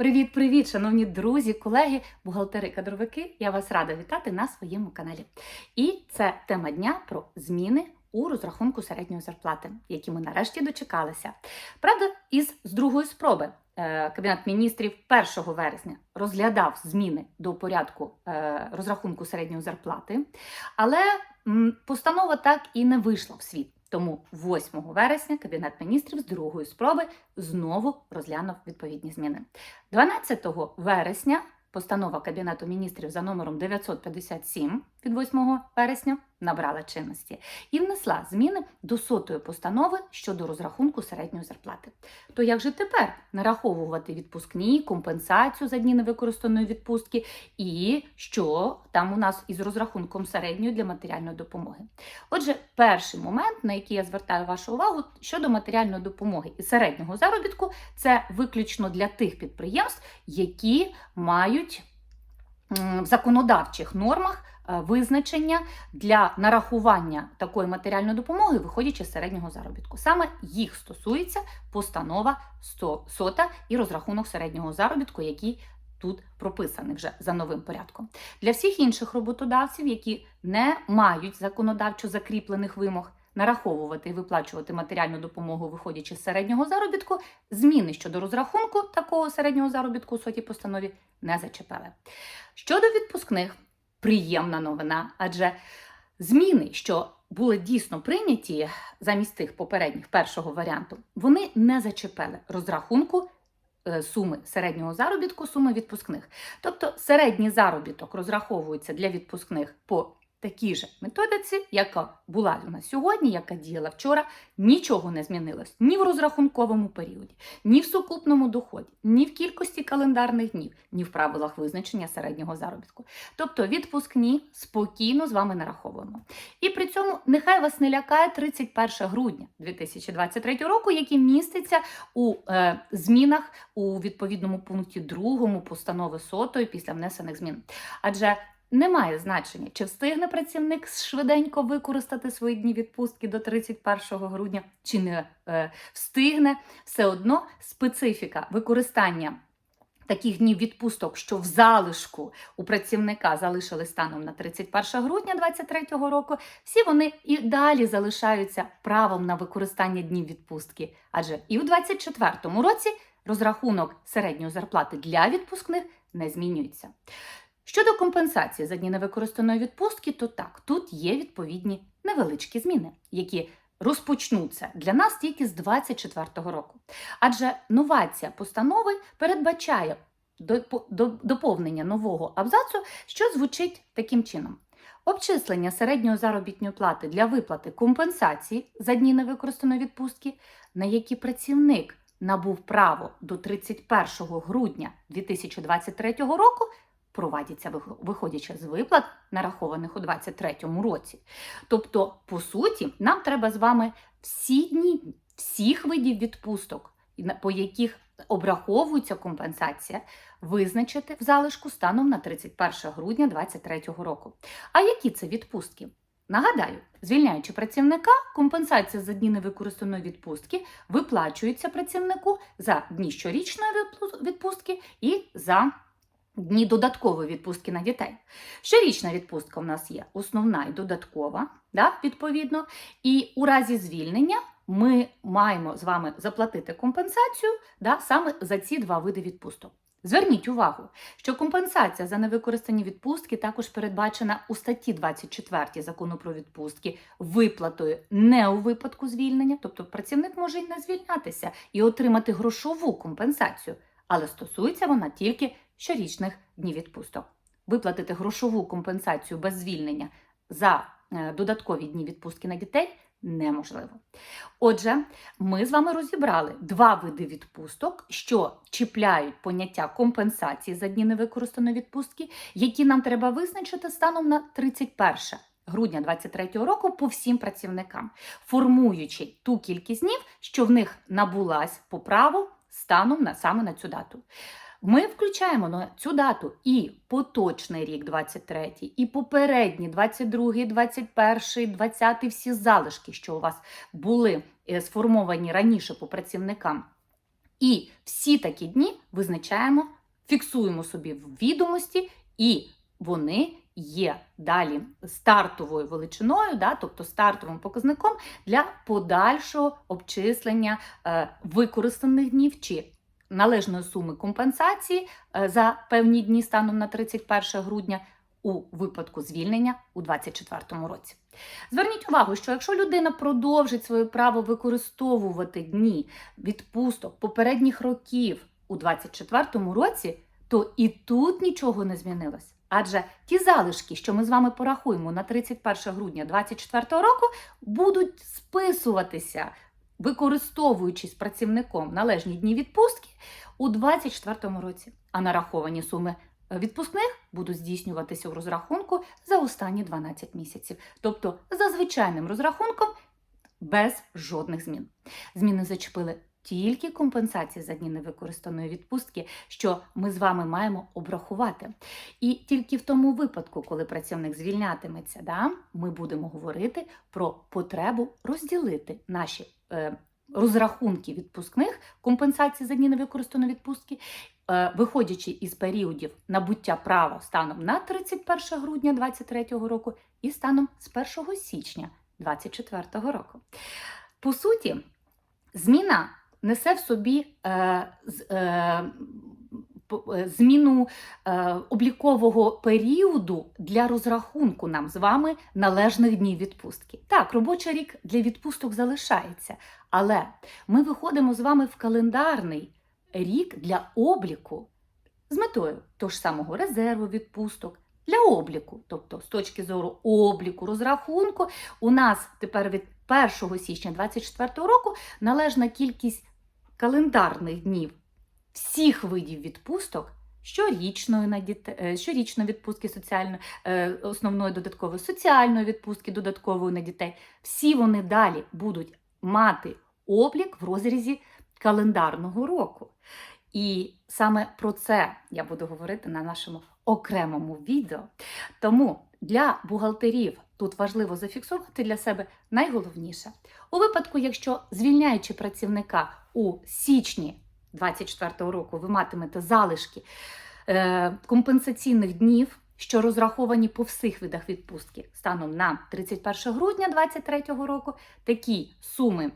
Привіт-привіт, шановні друзі, колеги, бухгалтери, кадровики. Я вас рада вітати на своєму каналі. І це тема дня про зміни у розрахунку середньої зарплати, які ми нарешті дочекалися. Правда, із з другої спроби е, Кабінет міністрів 1 вересня розглядав зміни до порядку е, розрахунку середньої зарплати, але постанова так і не вийшла в світ. Тому 8 вересня Кабінет міністрів з другої спроби знову розглянув відповідні зміни. 12 вересня постанова Кабінету міністрів за номером 957 від 8 вересня набрала чинності і внесла зміни до сотої постанови щодо розрахунку середньої зарплати. То як же тепер нараховувати відпускні, компенсацію за дні невикористаної відпустки і що там у нас із розрахунком середньої для матеріальної допомоги? Отже, перший момент, на який я звертаю вашу увагу щодо матеріальної допомоги і середнього заробітку, це виключно для тих підприємств, які мають в законодавчих нормах визначення для нарахування такої матеріальної допомоги, виходячи з середнього заробітку. Саме їх стосується постанова 100 сота і розрахунок середнього заробітку, який тут прописаний вже за новим порядком. Для всіх інших роботодавців, які не мають законодавчо закріплених вимог. Нараховувати і виплачувати матеріальну допомогу, виходячи з середнього заробітку, зміни щодо розрахунку такого середнього заробітку у соті постанові не зачепили. Щодо відпускних, приємна новина, адже зміни, що були дійсно прийняті замість тих попередніх першого варіанту, вони не зачепили розрахунку е, суми середнього заробітку, суми відпускних. Тобто середній заробіток розраховується для відпускних по такій же методиці, яка була у нас сьогодні, яка діяла вчора, нічого не змінилось ні в розрахунковому періоді, ні в сукупному доході, ні в кількості календарних днів, ні в правилах визначення середнього заробітку. Тобто відпускні спокійно з вами нараховуємо. І при цьому нехай вас не лякає 31 грудня 2023 року, який міститься у е, змінах у відповідному пункті 2 постанови сотої після внесених змін. Адже немає значення, чи встигне працівник швиденько використати свої дні відпустки до 31 грудня, чи не е, встигне. Все одно специфіка використання таких днів відпусток, що в залишку у працівника залишили станом на 31 грудня 2023 року, всі вони і далі залишаються правом на використання днів відпустки. Адже і у 2024 році розрахунок середньої зарплати для відпускних не змінюється. Щодо компенсації за дні невикористаної відпустки, то так, тут є відповідні невеличкі зміни, які розпочнуться для нас тільки з 2024 року. Адже новація постанови передбачає доповнення нового абзацу, що звучить таким чином. Обчислення середньої заробітної плати для виплати компенсації за дні невикористаної відпустки, на які працівник набув право до 31 грудня 2023 року, провадяться виходячи з виплат, нарахованих у 2023 році. Тобто, по суті, нам треба з вами всі дні, всіх видів відпусток, по яких обраховується компенсація, визначити в залишку станом на 31 грудня 2023 року. А які це відпустки? Нагадаю, звільняючи працівника, компенсація за дні невикористаної відпустки виплачується працівнику за дні щорічної відпустки і за дні додаткової відпустки на дітей. Щорічна відпустка у нас є основна і додаткова, да, відповідно. І у разі звільнення ми маємо з вами заплатити компенсацію да, саме за ці два види відпусток. Зверніть увагу, що компенсація за невикористані відпустки також передбачена у статті 24 закону про відпустки виплатою не у випадку звільнення, тобто працівник може й не звільнятися і отримати грошову компенсацію, але стосується вона тільки щорічних днів відпусток. Виплатити грошову компенсацію без звільнення за е, додаткові дні відпустки на дітей неможливо. Отже, ми з вами розібрали два види відпусток, що чіпляють поняття компенсації за дні невикористаної відпустки, які нам треба визначити станом на 31 грудня 2023 року по всім працівникам, формуючи ту кількість днів, що в них набулась по праву станом на саме на цю дату. Ми включаємо на цю дату і поточний рік 23, і попередні 22, 21, 20 всі залишки, що у вас були е, сформовані раніше по працівникам. І всі такі дні визначаємо, фіксуємо собі в відомості, і вони є далі стартовою величиною, да, тобто стартовим показником для подальшого обчислення е, використаних днів чи належної суми компенсації е, за певні дні станом на 31 грудня у випадку звільнення у 2024 році. Зверніть увагу, що якщо людина продовжить своє право використовувати дні відпусток попередніх років у 2024 році, то і тут нічого не змінилось. Адже ті залишки, що ми з вами порахуємо на 31 грудня 2024 року, будуть списуватися, використовуючись працівником належні дні відпустки у 2024 році. А нараховані суми відпускних будуть здійснюватися у розрахунку за останні 12 місяців, тобто за звичайним розрахунком без жодних змін. Зміни зачепили тільки компенсації за дні невикористаної відпустки, що ми з вами маємо обрахувати. І тільки в тому випадку, коли працівник звільнятиметься, да, ми будемо говорити про потребу розділити наші е, розрахунки відпускних компенсацій за дні невикористаної відпустки. е, Виходячи із періодів набуття права станом на 31 грудня 2023 року і станом з 1 січня 2024 року. По суті, зміна несе в собі е, е, е, зміну облікового періоду для розрахунку нам з вами належних днів відпустки. Так, робочий рік для відпусток залишається, але ми виходимо з вами в календарний рік для обліку з метою того ж самого резерву відпусток. Для обліку, тобто з точки зору обліку, розрахунку, у нас тепер від 1 січня 2024 року належна кількість календарних днів всіх видів відпусток щорічної на дітей, е, щорічної відпустки соціальної, е, основної додаткової соціальної відпустки додаткової на дітей. Всі вони далі будуть мати облік в розрізі календарного року. І саме про це я буду говорити на нашому окремому відео. Тому для бухгалтерів тут важливо зафіксувати для себе найголовніше. У випадку, якщо звільняючи працівника у січні 2024 року, ви матимете залишки е, компенсаційних днів, що розраховані по всіх видах відпустки станом на 31 грудня 2023 року, такі суми.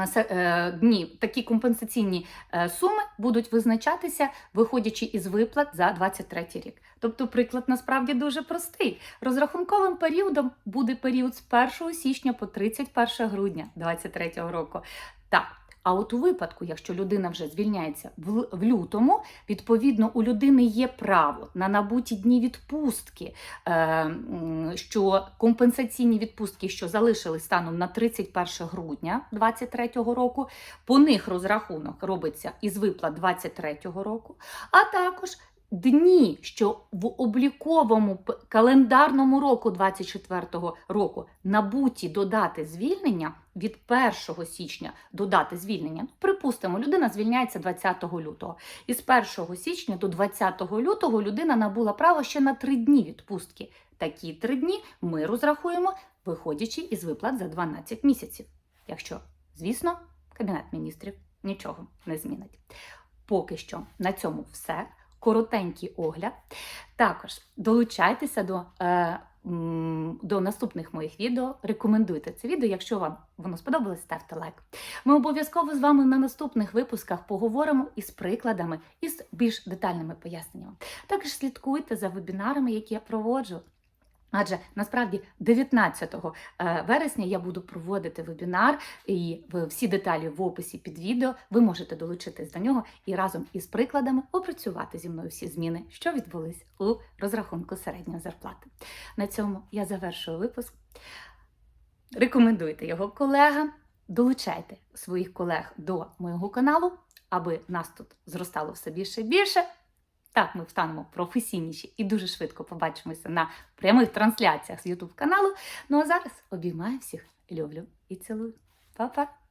Е, е, Дні такі компенсаційні е, суми будуть визначатися, виходячи із виплат за 23 рік. Тобто, приклад насправді дуже простий. Розрахунковим періодом буде період з 1 січня по 31 грудня 2023 року. Так. А от у випадку, якщо людина вже звільняється в, лютому, відповідно у людини є право на набуті дні відпустки, е, що компенсаційні відпустки, що залишились станом на 31 грудня 2023 року, по них розрахунок робиться із виплат 2023 року, а також дні, що в обліковому календарному року 24 року набуті до дати звільнення від 1 січня до дати звільнення. Ну, Припустимо, людина звільняється 20 лютого. І з 1 січня до 20 лютого людина набула право ще на 3 дні відпустки. Такі 3 дні ми розрахуємо, виходячи із виплат за 12 місяців. Якщо, звісно, Кабінет міністрів нічого не змінить. Поки що на цьому все. Коротенький огляд. Також долучайтеся до, е, до наступних моїх відео. Рекомендуйте це відео. Якщо вам воно сподобалось, ставте лайк. Ми обов'язково з вами на наступних випусках поговоримо із прикладами і з більш детальними поясненнями. Також слідкуйте за вебінарами, які я проводжу. Адже насправді 19 е, вересня я буду проводити вебінар, і всі деталі в описі під відео ви можете долучитись до нього і разом із прикладами опрацювати зі мною всі зміни, що відбулись у розрахунку середньої зарплати. На цьому я завершую випуск. Рекомендуйте його колегам, долучайте своїх колег до моєго каналу, аби нас тут зростало все більше і більше. Так, ми станемо професійніші і дуже швидко побачимося на прямих трансляціях з YouTube каналу. Ну а зараз обіймаю всіх, люблю і цілую. Па-па!